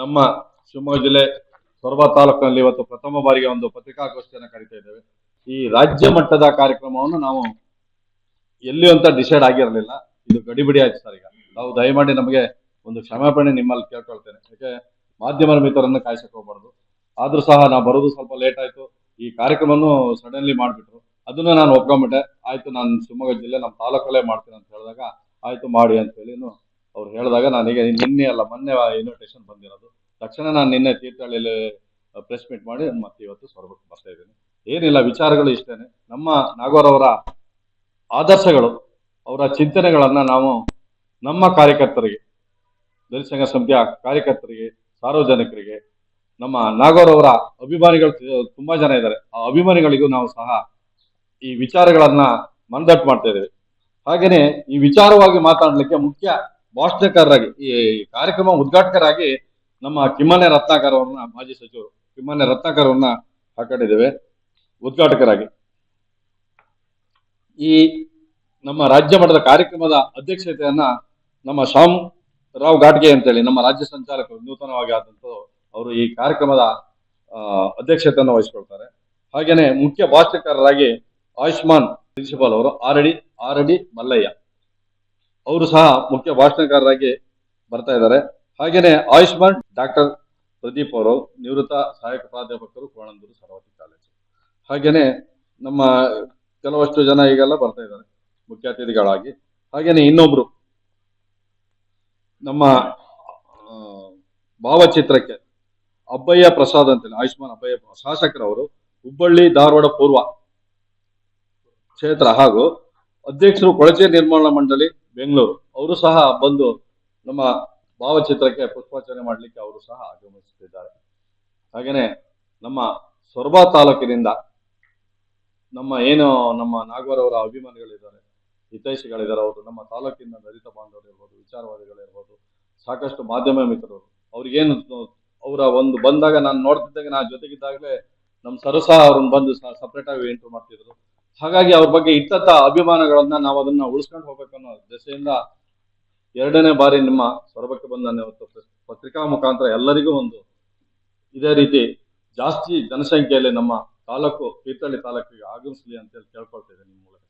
ನಮ್ಮ ಶಿವಮೊಗ್ಗ ಜಿಲ್ಲೆ ಸೊರಬ ತಾಲೂಕಿನಲ್ಲಿ ಇವತ್ತು ಪ್ರಥಮ ಬಾರಿಗೆ ಒಂದು ಪತ್ರಿಕಾಗೋಷ್ಠಿಯನ್ನು ಕರಿತಾ ಇದ್ದೇವೆ. ಈ ರಾಜ್ಯ ಮಟ್ಟದ ಕಾರ್ಯಕ್ರಮವನ್ನು ನಾವು ಎಲ್ಲಿಯೂ ಅಂತ ಡಿಸೈಡ್ ಆಗಿರಲಿಲ್ಲ. ಇದು ಗಡಿಬಿಡಿ ಆಯ್ತು ಸರ್ ಈಗ. ನಾವು ದಯಮಾಡಿ ನಮಗೆ ಒಂದು ಕ್ಷಮಾಪಣೆ ನಿಮ್ಮಲ್ಲಿ ಕೇಳ್ಕೊಳ್ತೇನೆ. ಯಾಕೆ? ಮಾಧ್ಯಮ ಮಿತ್ರರನ್ನು ಕಾಯಿಸಕ್ಕೆ ಹೋಗ್ಬಾರ್ದು. ಆದ್ರೂ ಸಹ ನಾವು ಬರೋದು ಸ್ವಲ್ಪ ಲೇಟ್ ಆಯ್ತು. ಈ ಕಾರ್ಯಕ್ರಮವನ್ನು ಸಡನ್ಲಿ ಮಾಡಿಬಿಟ್ರು. ಅದನ್ನ ನಾನು ಒಪ್ಕೊಂಬಿಟ್ಟೆ ಆಯ್ತು, ನಾನು ಶಿವಮೊಗ್ಗ ಜಿಲ್ಲೆ ನಮ್ಮ ತಾಲೂಕಲ್ಲೇ ಮಾಡ್ತೀನಿ ಅಂತ ಹೇಳಿದಾಗ, ಆಯ್ತು, ಮಾಡಿ ಅಂತ ಹೇಳಿ ಅವ್ರು ಹೇಳಿದಾಗ ನಾನೀಗ ನಿನ್ನೆ ಅಲ್ಲ, ಮೊನ್ನೆ ಇನ್ವಿಟೇಷನ್ ಬಂದಿರೋದು. ತಕ್ಷಣ ನಾನು ನಿನ್ನೆ ತೀರ್ಥಹಳ್ಳಿಯಲ್ಲಿ ಪ್ರೆಸ್ ಮೀಟ್ ಮಾಡಿ ಮತ್ತೆ ಇವತ್ತು ಸೊರಬಕ್ಕೆ ಬರ್ತಾ ಇದ್ದೀನಿ. ಏನಿಲ್ಲ, ವಿಚಾರಗಳು ಇಷ್ಟೇನೆ. ನಮ್ಮ ನಾಗೋರವರ ಆದರ್ಶಗಳು, ಅವರ ಚಿಂತನೆಗಳನ್ನು ನಾವು ನಮ್ಮ ಕಾರ್ಯಕರ್ತರಿಗೆ, ದಲಿತ ಸಂಘ ಸಮಿತಿಯ ಕಾರ್ಯಕರ್ತರಿಗೆ, ಸಾರ್ವಜನಿಕರಿಗೆ, ನಮ್ಮ ನಾಗೋರವರ ಅಭಿಮಾನಿಗಳು ತುಂಬಾ ಜನ ಇದ್ದಾರೆ. ಆ ಅಭಿಮಾನಿಗಳಿಗೂ ನಾವು ಸಹ ಈ ವಿಚಾರಗಳನ್ನ ಮನದಟ್ಟು ಮಾಡ್ತಾ ಇದ್ದೇವೆ. ಹಾಗೇನೆ ಈ ವಿಚಾರವಾಗಿ ಮಾತಾಡಲಿಕ್ಕೆ ಮುಖ್ಯ ಭಾಷಣಕಾರರಾಗಿ, ಈ ಕಾರ್ಯಕ್ರಮ ಉದ್ಘಾಟಕರಾಗಿ ನಮ್ಮ ಕಿಮ್ಮನೆ ರತ್ನಾಕರ್ ಅವ್ರನ್ನ ಮಾಜಿ ಸಚಿವರು ಕಿಮ್ಮನೆ ರತ್ನಾಕರ್ ಅವ್ರನ್ನ ಹಾಕೊಂಡಿದ್ದೇವೆ. ಉದ್ಘಾಟಕರಾಗಿ. ಈ ನಮ್ಮ ರಾಜ್ಯ ಮಟ್ಟದ ಕಾರ್ಯಕ್ರಮದ ಅಧ್ಯಕ್ಷತೆಯನ್ನ ನಮ್ಮ ಶ್ಯಾಮ್ ರಾವ್ ಘಾಟ್ಗೆ ಅಂತೇಳಿ ನಮ್ಮ ರಾಜ್ಯ ಸಂಚಾಲಕರು ನೂತನವಾಗಿ ಆದಂತ ಅವರು ಈ ಕಾರ್ಯಕ್ರಮದ ಅಧ್ಯಕ್ಷತೆಯನ್ನು ವಹಿಸಿಕೊಳ್ತಾರೆ. ಹಾಗೇನೆ ಮುಖ್ಯ ಭಾಷಣಕಾರರಾಗಿ ಆಯುಷ್ಮಾನ್ ಪ್ರಿನ್ಸಿಪಾಲ್ ಅವರು ಆರಡಿ ಆರಡಿ ಮಲ್ಲಯ್ಯ ಅವರು ಸಹ ಮುಖ್ಯ ಭಾಷಣಕಾರರಾಗಿ ಬರ್ತಾ ಇದ್ದಾರೆ. ಹಾಗೇನೆ ಆಯುಷ್ಮಾನ್ ಡಾಕ್ಟರ್ ಪ್ರದೀಪ್ ಅವರು ನಿವೃತ್ತ ಸಹಾಯಕ ಪ್ರಾಧ್ಯಾಪಕರು ಕೋಣಂದೂರು ಸರವತಿ ಕಾಲೇಜು. ಹಾಗೇನೆ ನಮ್ಮ ಕೆಲವಷ್ಟು ಜನ ಈಗೆಲ್ಲ ಬರ್ತಾ ಇದ್ದಾರೆ ಮುಖ್ಯ ಅತಿಥಿಗಳಾಗಿ ಹಾಗೇನೆ ಇನ್ನೊಬ್ರು ನಮ್ಮ ಭಾವಚಿತ್ರಕ್ಕೆ ಅಬ್ಬಯ್ಯ ಪ್ರಸಾದ್ ಅಂತೇಳಿ, ಆಯುಷ್ಮಾನ್ ಅಬ್ಬಯ್ಯ ಶಾಸಕರವರು ಹುಬ್ಬಳ್ಳಿ ಧಾರವಾಡ ಪೂರ್ವ ಕ್ಷೇತ್ರ ಹಾಗೂ ಅಧ್ಯಕ್ಷರು ಕೊಳಚೆ ನಿರ್ಮಾಣ ಮಂಡಳಿ ಬೆಂಗಳೂರು. ಅವರು ಸಹ ಬಂದು ನಮ್ಮ ಭಾವಚಿತ್ರಕ್ಕೆ ಪುಷ್ಪಾರ್ಚನೆ ಮಾಡಲಿಕ್ಕೆ ಅವರು ಸಹ ಆಗಮಿಸುತ್ತಿದ್ದಾರೆ. ಹಾಗೆಯೇ ನಮ್ಮ ಸೊರಬ ತಾಲೂಕಿನಿಂದ ನಮ್ಮ ಏನು ನಮ್ಮ ನಾಗವರವರ ಅಭಿಮಾನಿಗಳಿದ್ದಾರೆ, ಹಿತೈಷಿಗಳಿದ್ದಾರೆ, ಅವರು ನಮ್ಮ ತಾಲೂಕಿನ ದಲಿತ ಬಾಂಧವರು ಇರ್ಬೋದು ವಿಚಾರವಾದಿಗಳಿರ್ಬೋದು ಸಾಕಷ್ಟು ಮಾಧ್ಯಮ ಮಿತ್ರರು, ಅವ್ರಿಗೇನು ಅವರ ಒಂದು ಬಂದಾಗ ನಾನು ನೋಡ್ತಿದ್ದಾಗ ನಾನು ಜೊತೆಗಿದ್ದಾಗಲೇ ನಮ್ಮ ಸರಸ ಅವ್ರನ್ನ ಬಂದು ಸಪ್ರೇಟ್ ಆಗಿ ಎಂಟ್ರು ಮಾಡ್ತಿದ್ರು. ಹಾಗಾಗಿ ಅವ್ರ ಬಗ್ಗೆ ಇಟ್ಟಂತ ಅಭಿಮಾನಗಳನ್ನ ನಾವು ಅದನ್ನ ಉಳಿಸ್ಕೊಂಡು ಹೋಗ್ಬೇಕನ್ನೋ ದೆಸೆಯಿಂದ ಎರಡನೇ ಬಾರಿ ನಿಮ್ಮ ಸೊರಬಕ್ಕೆ ಬಂದ ಪತ್ರಿಕಾ ಮುಖಾಂತರ ಎಲ್ಲರಿಗೂ ಒಂದು ಇದೇ ರೀತಿ ಜಾಸ್ತಿ ಜನಸಂಖ್ಯೆಯಲ್ಲಿ ನಮ್ಮ ತಾಲೂಕು ತೀರ್ಥಹಳ್ಳಿ ತಾಲೂಕಿಗೆ ಆಗಮಿಸಲಿ ಅಂತ ಹೇಳಿ ಕೇಳ್ಕೊಳ್ತಾ ನಿಮ್ಮ ಮೂಲಕ.